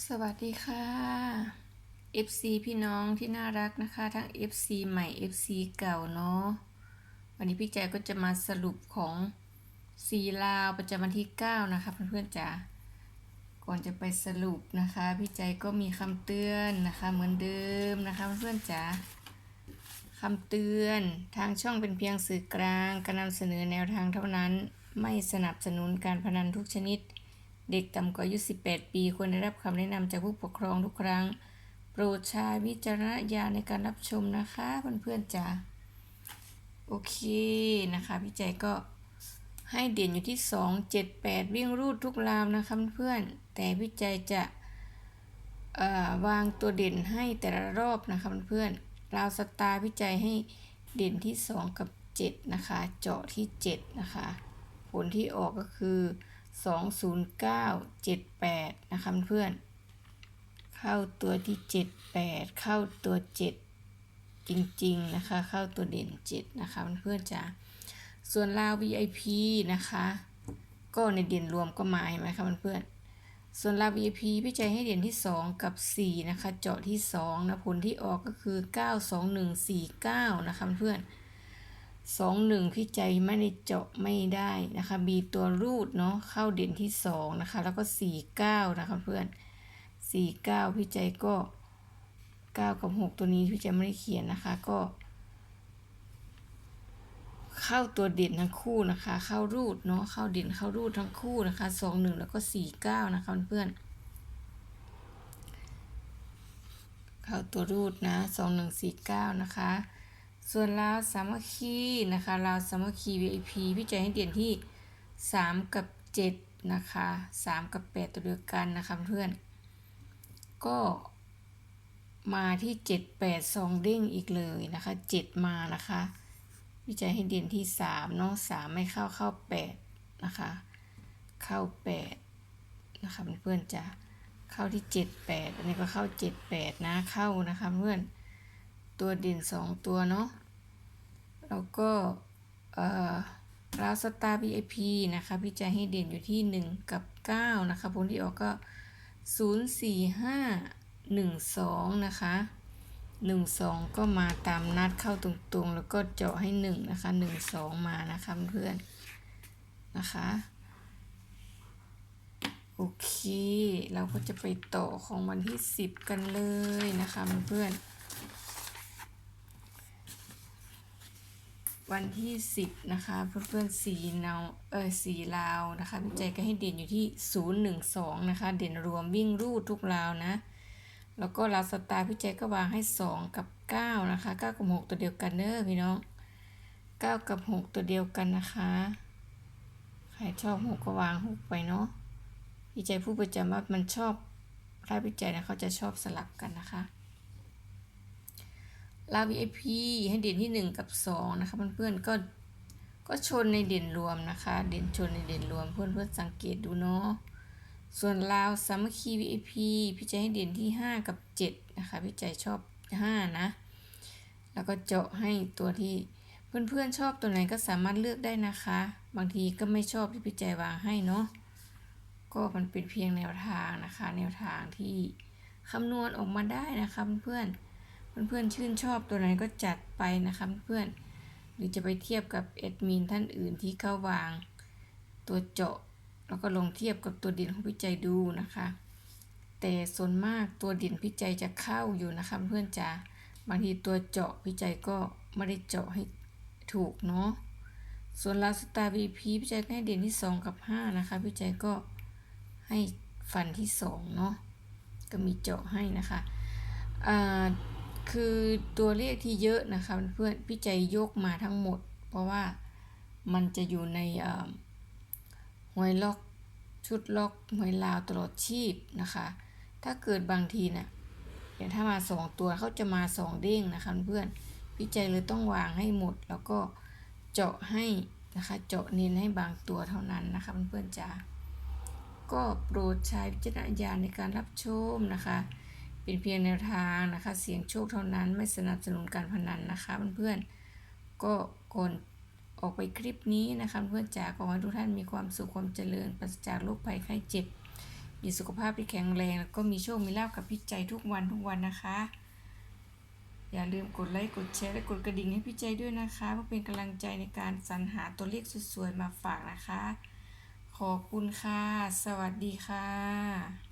สวัสดีค่ะ FC พี่น้องที่น่ารักนะคะ ทั้ง FC ใหม่ FC เก่าเนาะวันนี้พี่แจก็จะมาสรุปของสีลาวประจำวันที่ 9 นะคะเพื่อนๆจ๋าก่อนจะไปสรุปนะคะ พี่ใจก็มีคำเตือนนะคะเหมือนเดิมนะคะเพื่อนๆจ๋าคำเตือนทางช่องเป็นเพียงสื่อกลางการนำเสนอแนวทางเท่านั้น ไม่สนับสนุนการพนันทุกชนิด เด็กต่ำกว่าอายุ 18 ปีควรได้รับคำแนะนำจากผู้ปกครองทุกครั้ง โปรดใช้วิจารณญาณในการรับชมนะคะเพื่อนๆจ๋าโอเคนะคะพี่ใจก็ให้เด่นอยู่ที่ 2 7 8 วิ่งรูดทุกราวนะคะเพื่อนแต่พี่ใจจะวางตัวเด่นให้แต่ละรอบนะคะเพื่อนๆราวสตาร์พี่ใจให้เด่นที่ 2 กับ 7 นะคะ เจาะที่ 7 นะคะ ผลที่ออกก็คือ 20978 นะคะเพื่อน เข้าตัวที่ 78 เข้าตัว 7 จริงๆนะคะ เข้าตัวเด่น 7 นะคะเพื่อนจ้าส่วนลาว VIP นะคะ ก็ในเด่นรวมก็มาเห็นไหมคะเพื่อนส่วนลาว VIP พี่ใจให้เด่นที่ 2 กับ 4 นะคะ เจาะที่ 2 นะผลที่ออกก็คือ 92149 นะคะเพื่อนๆ สองหนึ่งพี่ใจไม่ได้เจาะไม่ได้นะคะมีตัวรูดเนาะเข้าเด่นที่สองนะคะ แล้วก็สี่เก้านะคะเพื่อนสี่เก้าพี่ใจก็เก้ากับหกตัวนี้พี่ใจไม่ได้เขียนนะคะก็ เข้าตัวเด่นทั้งคู่นะคะ เข้ารูดเนาะเข้าเด่นเข้ารูดทั้งคู่นะคะสองหนึ่งแล้วก็สี่เก้านะคะเพื่อนเข้าตัวรูดนะสองหนึ่งสี่เก้านะคะ ส่วนลาวสามัคคีนะคะลาวสามัคคี VIP พี่ใจให้เด่นที่ 3 กับ 7 นะคะ 3 กับ 8 ตัวเดียวกันนะคะเพื่อน ก็มาที่ 7 8 2เด้งอีกเลยนะคะ 7 มานะคะพี่ใจให้เด่นที่3เนาะ3ไม่เข้าเข้า 8 นะคะ เข้า 8 นะคะเพื่อนจะเข้าที่ 7 8 อันนี้ก็เข้า 7 8 นะเข้านะคะเพื่อนตัวเด่นสองตัวเนาะ แล้วก็ราวสตาร์ VIP นะคะพี่ใจให้เด่นอยู่ที่ 1 กับ 9 นะคะผลที่ออกก็ 0 4 5 1 2 นะคะ 1 2 ก็มาตามนัดเข้าตรงๆ แล้วก็เจาะให้ 1 นะคะ 1 2 มานะคะเพื่อนนะคะ โอเค เราก็จะไปต่อของวันที่ 10 กันเลยนะคะเพื่อนๆ วันที่ 10 นะคะ เพื่อนๆสีเนาเออสีลาวนะคะพี่ใจก็ให้เด่นอยู่ที่ 012 นะคะ เด่นรวมวิ่งรูดทุกราวนะ แล้วก็ลาวสตาร์พี่ใจก็วางให้ 2 กับ 9 นะคะ 9 กับ 6 ตัวเดียวกันเนอะพี่น้อง 9 กับ 6 ตัวเดียวกันนะคะ ใครชอบ 6 ก็วาง 6 ไปเนาะพี่ใจพูดประจำว่ามันชอบถ้าพี่ใจนะเขาจะชอบสลับกันนะคะ ลา VIP ให้เด่นที่ 1 กับ 2 นะคะเพื่อนๆก็ก็ชนในเด่นรวมนะคะ เด่นชนในเด่นรวมเพื่อนๆสังเกตดูเนาะส่วนลาวสามัคคี VIP พี่ใจให้เด่นที่ 5 กับ 7 นะคะ พี่ใจชอบ 5 นะ แล้วก็เจาะให้ตัวที่เพื่อนๆชอบตัวไหนก็สามารถเลือกได้นะคะ บางทีก็ไม่ชอบที่พี่ใจวางให้เนาะก็มันเป็นเพียงแนวทางนะคะ แนวทางที่คำนวณออกมาได้นะคะเพื่อนๆ เพื่อนๆชื่นชอบตัวไหนก็จัดไปนะคะเพื่อนหรือจะไปเทียบกับแอดมินท่านอื่นที่เข้าวาง ตัวเจาะ แล้วก็ลงเทียบกับตัวดินของพี่ใจดูนะคะ แต่ส่วนมากตัวดินพี่ใจจะเข้าอยู่นะคะเพื่อนจ๋าบางทีตัวเจาะพี่ใจก็ไม่ได้เจาะให้ถูกเนาะส่วนลาสตาบีพีพี่ใจก็ให้เด่นที่ 2 กับ 5 นะคะ พี่ใจก็ให้ฟันที่ 2 เนาะก็มีเจาะให้นะคะอ่า คือตัวเลขที่เยอะนะคะเพื่อนพี่ใจยกมาทั้งหมด เพราะว่ามันจะอยู่ในหวยล็อกชุดล็อกหวยลาวตลอดชีพนะคะ ถ้าเกิดบางทีนะ่ะอย่างถ้ามาสองตัวเขาจะมาสองเด้งนะคะเพื่อนพี่ใจเลยต้องวางให้หมด แล้วก็เจาะให้นะคะ เจาะเน้นให้บางตัวเท่านั้นนะคะเพื่อนๆจ๋าก็โปรดใช้วิจารณญาณในการรับชมนะคะ เป็นเพียงแนวทางนะคะ เสียงโชคเท่านั้นไม่สนับสนุนการพนันนะคะเพื่อนๆก็ก่อนออกไปคลิปนี้นะคะเพื่อนจ๋าขอให้ทุกท่านมีความสุขความเจริญปราศจากโรคภัยไข้เจ็บ มีสุขภาพที่แข็งแรงแล้วก็มีโชคมีลาภกับพี่ใจทุกวันทุกวันนะคะ อย่าลืมกดไลค์กดแชร์และกดกระดิ่งให้พี่ใจด้วยนะคะเพื่อเป็นกำลังใจในการสรรหาตัวเลขสวยๆมาฝากนะคะ ขอบคุณค่ะ สวัสดีค่ะ